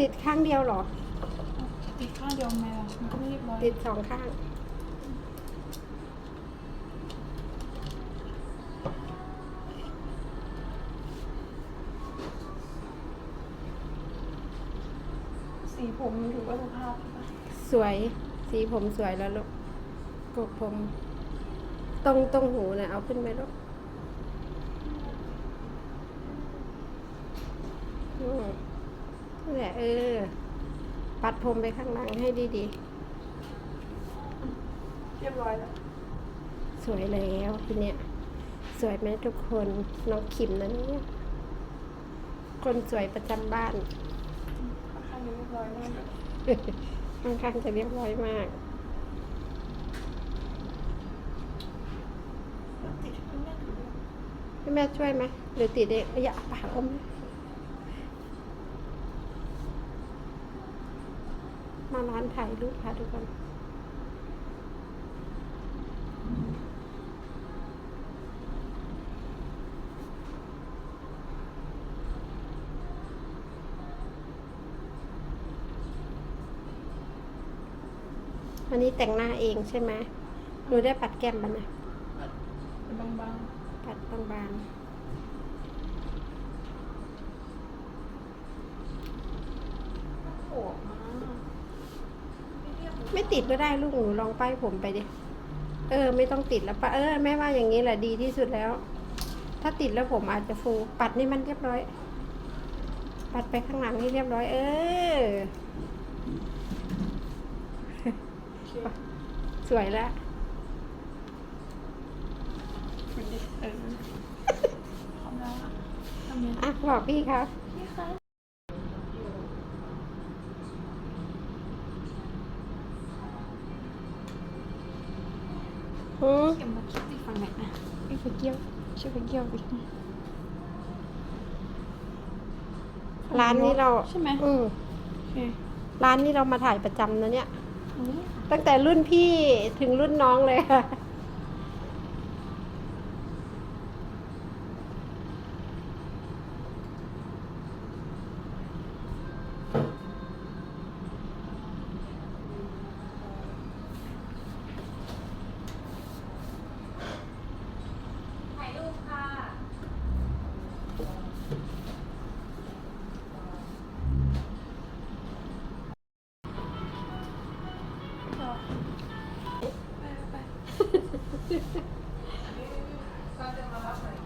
ติดข้างเดียวเหรอ ติดข้างเดียวไหมล่ะมันก็ไม่เรียบร้อยติดสองข้าง สีผมถือว่าสุภาพใช่ปะสวย สีผมสวยแล้วลูกกบผม ตรงตรงหูนะเอาขึ้นไปลูกอืม นั่นแหละเออ ปัดผมไปข้างหลังให้ดีเรียบร้อยแล้วๆสวยแล้วทีเนี้ย สวยไหมทุกคนน้องขิมนะเนี่ย คนสวยประจำบ้านค่อนข้างจะเรียบร้อยมากเลยค่อนข้างจะเรียบร้อยมากติดให้แม่ถือด้วยให้แม่ช่วยไหมหรือติดเองอย่าปากอม มาร้านถ่ายรูปค่ะทุกคนวันนี้แต่งหน้าเองใช่ไหมหนูได้ปัดแก้มบ้างนะเป็นบางปัดบางๆโผล่ออกมา ไม่เรียบเลยๆไม่ติดก็ได้ลูกหนูลองป้ายผมไปดิ เออ ไม่ต้องติดแล้วปะเออแม่ว่าอย่างนี้แหละดีที่สุดแล้ว ถ้าติดแล้วผมอาจจะฟูปัดนี่มันเรียบร้อย ปัดไปข้างหลังนี่เรียบร้อย เออโอเคสวยแล้วคุณดิเออพร้อมแล้วอะทำยังไงอะบอกพี่ครับ พี่คะหืมเข็มมาคิดอีกฝั่งไหนนะพี่ไปเกี่ยวช่วยไปเกี่ยวดิร้านนี้เราใช่ไหมอืมโอเคร้านนี้เรามาถ่ายประจำนะเนี่ยนี่ค่ะตั้งแต่รุ่นพี่ถึงรุ่นน้องเลยค่ะ 137歳。